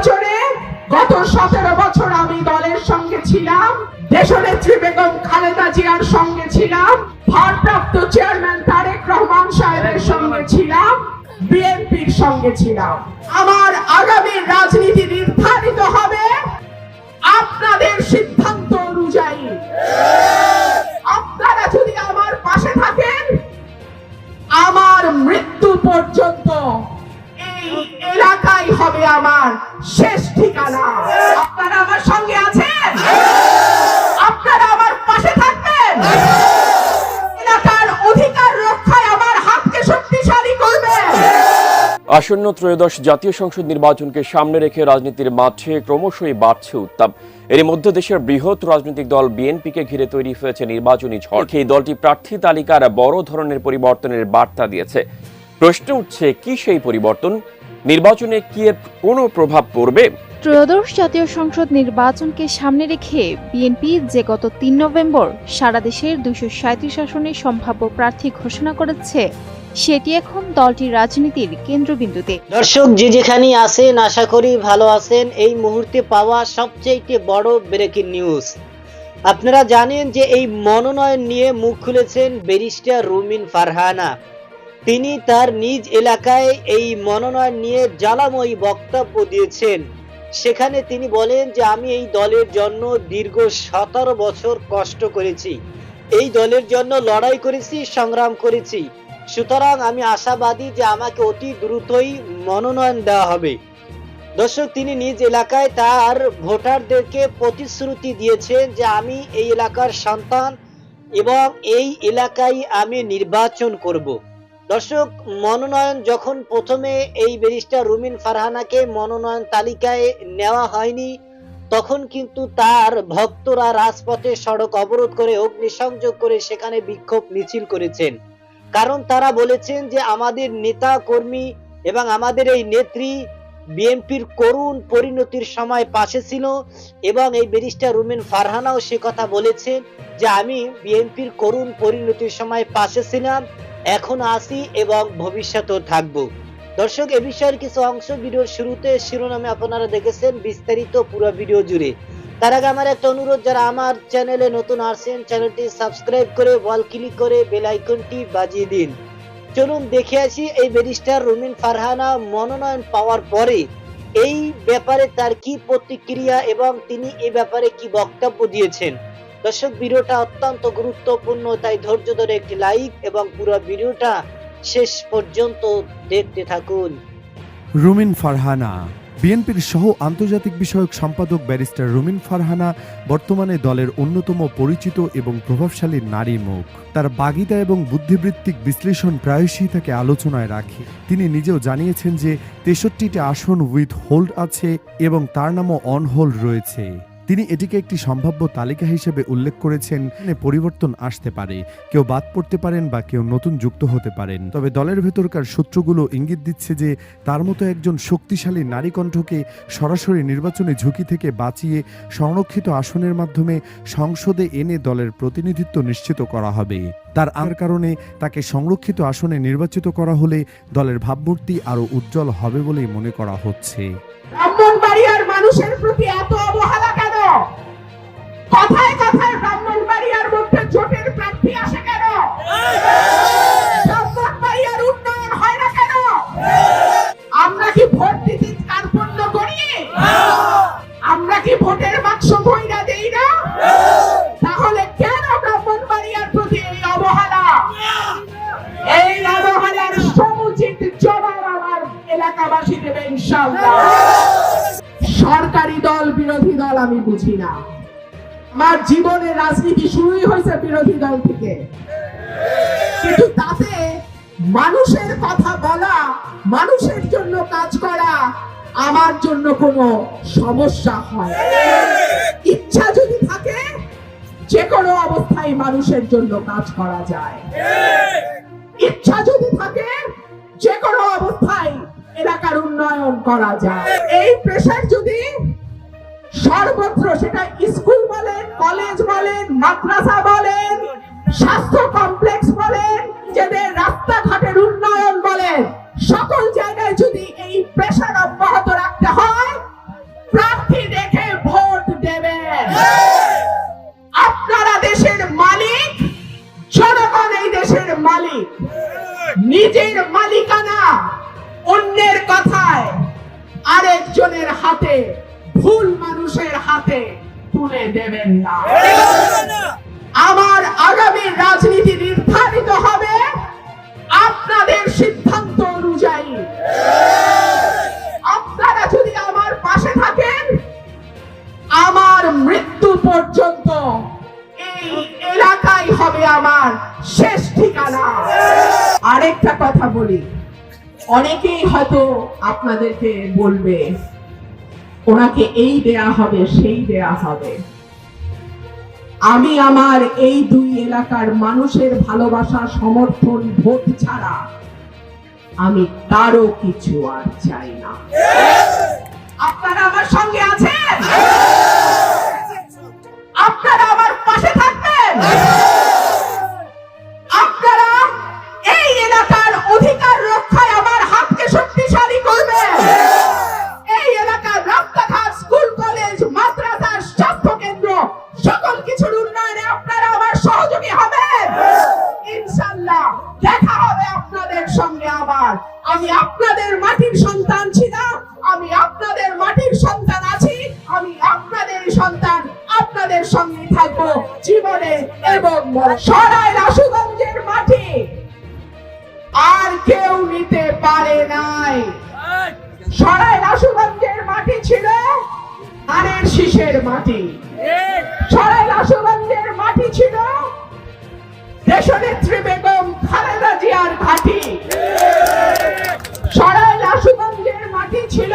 নির্বাচনে গত সতেরো বছর আমি দলের সঙ্গে ছিলাম, দেশনেত্রী বেগম খালেদা জিয়ার সঙ্গে ছিলাম, ভারপ্রাপ্ত চেয়ারম্যান তারেক রহমান সাহেবের সঙ্গে ছিলাম, বিএনপির সঙ্গে ছিলাম। আমার আগামী রাজনীতি নির্ধারিত হবে। আপনাদের সিদ্ধান্ত আসন্ন ত্রয়োদশ জাতীয় সংসদ নির্বাচনকে সামনে রেখে রাজনীতির মাঠে ক্রমশই বাড়ছে উত্তাপ। এর মধ্যে দেশের বৃহৎ রাজনৈতিক দল বিএনপিকে ঘিরে তৈরি হয়েছে নির্বাচনী ঝড়। এই দলটি প্রার্থী তালিকার বড় ধরনের পরিবর্তনের বার্তা দিয়েছে। প্রশ্ন উঠছে, কি সেই পরিবর্তন? নির্বাচনে কি এর কোনো প্রভাব পড়বে? ত্রয়োদশ জাতীয় সংসদ নির্বাচনকে সামনে রেখে বিএনপি যে গত তিন নভেম্বর সারা দেশের দুইশো সাঁত্রিশ আসনে সম্ভাব্য প্রার্থী ঘোষণা করেছে সেটি এখন দলটির রাজনীতির কেন্দ্রবিন্দুতে। দর্শক, যে যেখানেই আছেন, আশা করি ভালো আছেন। এই মুহূর্তে পাওয়া সবচেয়ে বড় ব্রেকিং নিউজ আপনারা জানেন যে এই মনোনয়ন নিয়ে মুখ খুলেছেন ব্যারিস্টার রুমিন ফারহানা। তিনি তার নিজ এলাকায় এই মনোনয়ন নিয়ে জ্বালাময়ী বক্তব্য দিয়েছেন। সেখানে তিনি বলেন যে, আমি এই দলের জন্য দীর্ঘ সতেরো বছর কষ্ট করেছি। এই দলের জন্য লড়াই করেছি, সংগ্রাম করেছি। সুতরাং আমি আশাবাদী যে আমাকে অতি দ্রুতই মনোনয়ন দেওয়া হবে। দর্শক, তিনি নিজ এলাকায় তার ভোটারদেরকে প্রতিশ্রুতি দিয়েছেন যে আমি এই এলাকার সন্তান এবং এই এলাকায় আমি নির্বাচন করব। দর্শক, মনোনয়ন যখন প্রথমে এই ব্যারিস্টার রুমিন ফারহানাকে মনোনয়ন তালিকায় নেওয়া হয়নি, তখন কিন্তু তার ভক্তরা রাজপথে সড়ক অবরোধ করে অগ্নিসংযোগ করে সেখানে বিক্ষোভ মিছিল করেছেন। কারণ তারা বলেছেন যে আমাদের নেতা কর্মী এবং আমাদের এই নেত্রী বিএনপির করুণ পরিণতির সময় পাশে ছিল এবং এই ব্যারিস্টার রুমিন ফারহানাও সে কথা বলেছেন যে আমি বিএনপির করুণ পরিণতির সময় পাশে ছিলাম, এখন আসি এবং ভবিষ্যতেও থাকব। দর্শক, এ বিষয়ের কিছু অংশ ভিডিওর শুরুতে শিরোনামে আপনারা দেখেছেন, বিস্তারিত পুরো ভিডিও জুড়ে। তার আগে আমার একটা অনুরোধ, যারা আমার চ্যানেলে নতুন আসছেন চ্যানেলটি সাবস্ক্রাইব করে বল ক্লিক করে বেল আইকনটি বাজিয়ে দিন। চলুন দেখে আসি এই ব্যারিস্টার রুমিন ফারহানা মনোনয়ন পাওয়ার পরে এই ব্যাপারে তার কি প্রতিক্রিয়া এবং তিনি এই ব্যাপারে কি বক্তব্য দিয়েছেন। দর্শক, ভিডিওটা অত্যন্ত গুরুত্বপূর্ণ, তাই ধৈর্য ধরে একটি লাইক এবং পুরো ভিডিওটা শেষ পর্যন্ত দেখতে থাকুন। রুমিন ফারহানা বিএনপির সহ আন্তর্জাতিক বিষয়ক সম্পাদক ব্যারিস্টার রুমিন ফারহানা বর্তমানে দলের অন্যতম পরিচিত এবং প্রভাবশালী নারী মুখ। তার বাগিতা এবং বুদ্ধিবৃত্তিক বিশ্লেষণ প্রায়শই তাকে আলোচনায় রাখে। তিনি নিজেও জানিয়েছেন যে তেষট্টিটি আসন উইথ হোল্ড আছে এবং তার নামও অন হোল্ড রয়েছে। তিনি এটিকে একটি সম্ভাব্য তালিকা হিসেবে উল্লেখ করেছেন পরিবর্তন আসতে পারে, কেউ বাদ পড়তে পারেন বা কেউ নতুন যুক্ত হতে পারেন। তবে দলের ভেতরকার সূত্রগুলো ইঙ্গিত দিচ্ছে যে, তার মতো একজন শক্তিশালী নারী কণ্ঠকে সরাসরি নির্বাচনে ঝুঁকি থেকে বাঁচিয়ে সংরক্ষিত আসনের মাধ্যমে সংসদে এনে দলের প্রতিনিধিত্ব নিশ্চিত করা হবে। তার আর কারণে তাকে সংরক্ষিত আসনে নির্বাচিত করা হলে দলের ভাবমূর্তি আরও উজ্জ্বল হবে বলেই মনে করা হচ্ছে। ব্রাহ্মণবাড়িয়ার মানুষের প্রতি এত অবহেলা কথায় কথায় ব্রাহ্মণবাড়িয়ার মধ্যে জোটের প্রার্থী আসে কেন? ব্রাহ্মণবাড়িয়ার উন্নয়ন হয় না কেন? আমরা কি ভোট দিতে কার্পণ্য করি? আমরা কি ভোটের বাক্স বইরা দেই না? তাহলে কেন ব্রাহ্মণবাড়িয়ার প্রতি এই অবহেলা? এই অবহেলার সমুচিত জবাব আমার এলাকাবাসী দেবে ইনশাআল্লাহ। সরকারি দল, বিরোধী দল আমি বুঝি না। আমার জীবনের রাজনীতি শুরুই হয়েছে বিরোধী দল থেকে। কিন্তু তাতে মানুষের কথা বলা, মানুষের জন্য কাজ করা, আমার জন্য কোনো সমস্যা হয় ইচ্ছা যদি থাকে যে কোনো অবস্থায় মানুষের জন্য কাজ করা যায়। ইচ্ছা যদি থাকে যে কোনো অবস্থায় এলাকার উন্নয়ন করা যায়। এই প্রেশার যদি সর্বত্র সেটা স্কুল বলেন, কলেজ বলেন, মাদ্রাসা বলেন, স্বাস্থ্য কমপ্লেক্স বলেন নিজেদের রাস্তাঘাটের উন্নয়ন বলেন, সকল জায়গায় যদি এই প্রেশার অব্যাহত রাখতে হয়, প্রার্থী দেখে ভোট দেবেন। আপনারা দেশের মালিক, জনগণ এই দেশের মালিক। নিজের মালিকানা অন্যের কথায় আরেকজনের হাতে ভুল মানুষের হাতে তুলে দেবেন না। আমার আগামী রাজনীতি নির্ধারিত হবে আপনাদের সিদ্ধান্ত অনুযায়ী। আপনারা যদি আমার পাশে থাকেন, আমার মৃত্যু পর্যন্ত এই এলাকাই হবে আমার শেষ ঠিকানা। আরেকটা কথা বলি, অনেকেই হয়তো আপনাদেরকে বলবে ওনাকে এই দেয়া হবে, সেই দেয়া হবে। আমি আমার এই দুই এলাকার মানুষের ভালোবাসা, সমর্থন, ভোট ছাড়া আমি কারও কিছু আর চাই না। আপনারা আমার সঙ্গে আছেন? মাটি। সরাই রাসুগঞ্জের মাটি ছিল দেশনেত্রী বেগম খালেদা জিয়ার ঘাঁটি। সরাই রাসুগঞ্জের মাটি ছিল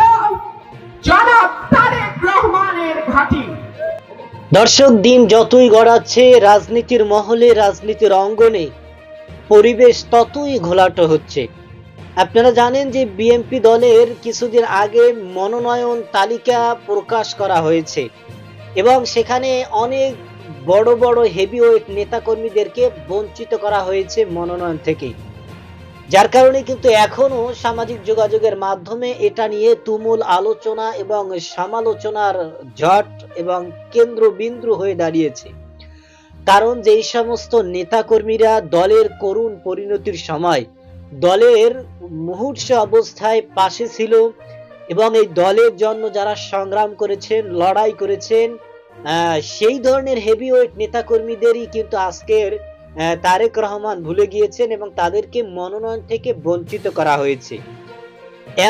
জনাব তারেক রহমানের ঘাঁটি। দর্শক দিন যতই গড়াচ্ছে রাজনীতির মহলে রাজনীতির অঙ্গনে পরিবেশ ততই ঘোলাটো হচ্ছে। আপনারা জানেন যে বিএনপি দলের কিছুদিন আগে মনোনয়ন তালিকা প্রকাশ করা হয়েছে। এবং সেখানে অনেক বড় বড় হেভিওয়েট নেতাকর্মীদেরকে বঞ্চিত করা হয়েছে মনোনয়ন থেকে। যার কারণে কিন্তু এখনও সামাজিক যোগাযোগের মাধ্যমে এটা নিয়ে তুমুল আলোচনা এবং সমালোচনার ঝট এবং কেন্দ্রবিন্দু হয়ে দাঁড়িয়েছে। কারণ যেই সমস্ত নেতাকর্মীরা দলের করুণ পরিণতির সময়, দলের মুহূর্ত অবস্থায় পাশে ছিল এবং এই দলের জন্য যারা সংগ্রাম করেছেন, লড়াই করেছেন সেই ধরনের হেভিওয়েট নেতাকর্মীদেরই কিন্তু আজকের তারেক রহমান ভুলে গিয়েছেন এবং তাদেরকে মনোনয়ন থেকে বঞ্চিত করা হয়েছে।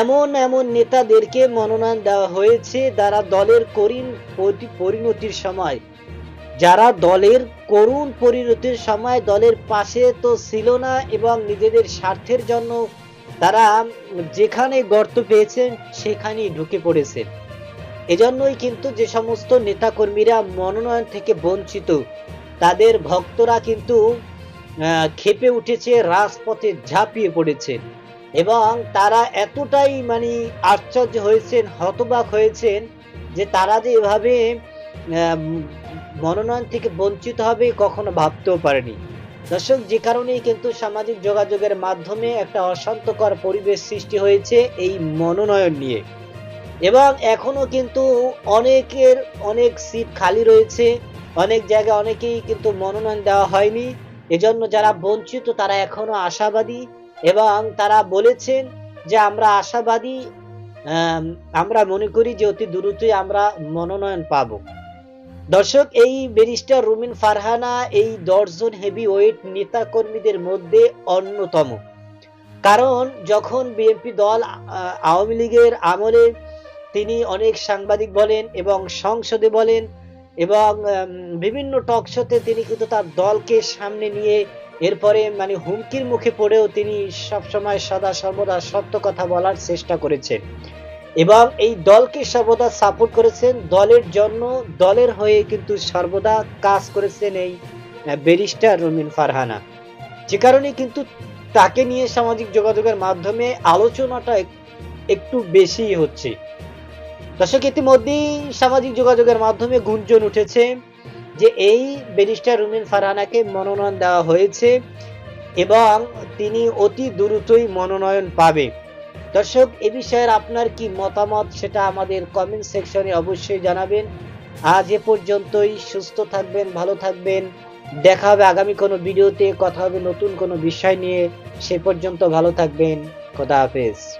এমন এমন নেতাদেরকে মনোনয়ন দেওয়া হয়েছে যারা দলের করিন পরিণতির সময়, যারা দলের করুণ পরিণতির সময় দলের পাশে তো ছিল না এবং নিজেদের স্বার্থের জন্য তারা যেখানে গর্ত পেয়েছেন সেখানেই ঢুকে পড়েছেন। এজন্যই কিন্তু যে সমস্ত নেতাকর্মীরা মনোনয়ন থেকে বঞ্চিত, তাদের ভক্তরা কিন্তু খেপে উঠেছে, রাজপথে ঝাঁপিয়ে পড়েছে এবং তারা এতটাই মানে আশ্চর্য হয়েছেন, হতবাক হয়েছেন যে তারা যে এভাবে মনোনয়ন থেকে বঞ্চিত হবে কখনো ভাবতেও পারেনি। দর্শক, যে কারণেই কিন্তু সামাজিক যোগাযোগের মাধ্যমে একটা অশান্তকর পরিবেশ সৃষ্টি হয়েছে এই মনোনয়ন নিয়ে। এবং এখনও কিন্তু অনেকের অনেক সিট খালি রয়েছে। অনেক জায়গায় অনেকেই কিন্তু মনোনয়ন দেওয়া হয়নি। এজন্য যারা বঞ্চিত, তারা এখনও আশাবাদী এবং তারা বলেছেন যে আমরা আশাবাদী আমরা মনে করি যে অতি দ্রুতই আমরা মনোনয়ন পাবো। দর্শক, এই ব্যারিস্টার রুমিন ফারহানা, এই দশজন হেভি ওয়েট নেতা কর্মীদের মধ্যে অন্যতম। কারণ যখন বিএনপি দল আওয়ামী লীগের আমলে তিনি অনেক সাংবাদিক বলেন এবং সংসদে বলেন এবং বিভিন্ন টক শোতে তিনি কিন্তু তার দলকে সামনে নিয়ে এরপরে মানে হুমকির মুখে পড়েও তিনি সবসময় সদা সর্বদা সত্য কথা বলার চেষ্টা করেছেন। এবং এই দলকে সর্বদা সাপোর্ট করেছেন, দলের জন্য দলের হয়ে কিন্তু সর্বদা কাজ করেছেন এই ব্যারিস্টার রমিন ফারহানা। যে কারণে কিন্তু তাকে নিয়ে সামাজিক যোগাযোগের মাধ্যমে আলোচনাটা একটু বেশি হচ্ছে। দর্শক ইতিমধ্যেই সামাজিক যোগাযোগের মাধ্যমে গুঞ্জন উঠেছে যে এই ব্যারিস্টার রুমিন ফারহানাকে মনোনয়ন দেওয়া হয়েছে এবং তিনি অতি দ্রুতই মনোনয়ন পাবে। দর্শক, এ বিষয়ের আপনার কি মতামত সেটা আমাদের কমেন্ট সেকশনে অবশ্যই জানাবেন। আজ এ পর্যন্তই, সুস্থ থাকবেন, ভালো থাকবেন। দেখা হবে আগামী কোনো ভিডিওতে, কথা হবে নতুন কোনো বিষয় নিয়ে। সে পর্যন্ত ভালো থাকবেন। খোদা হাফেজ।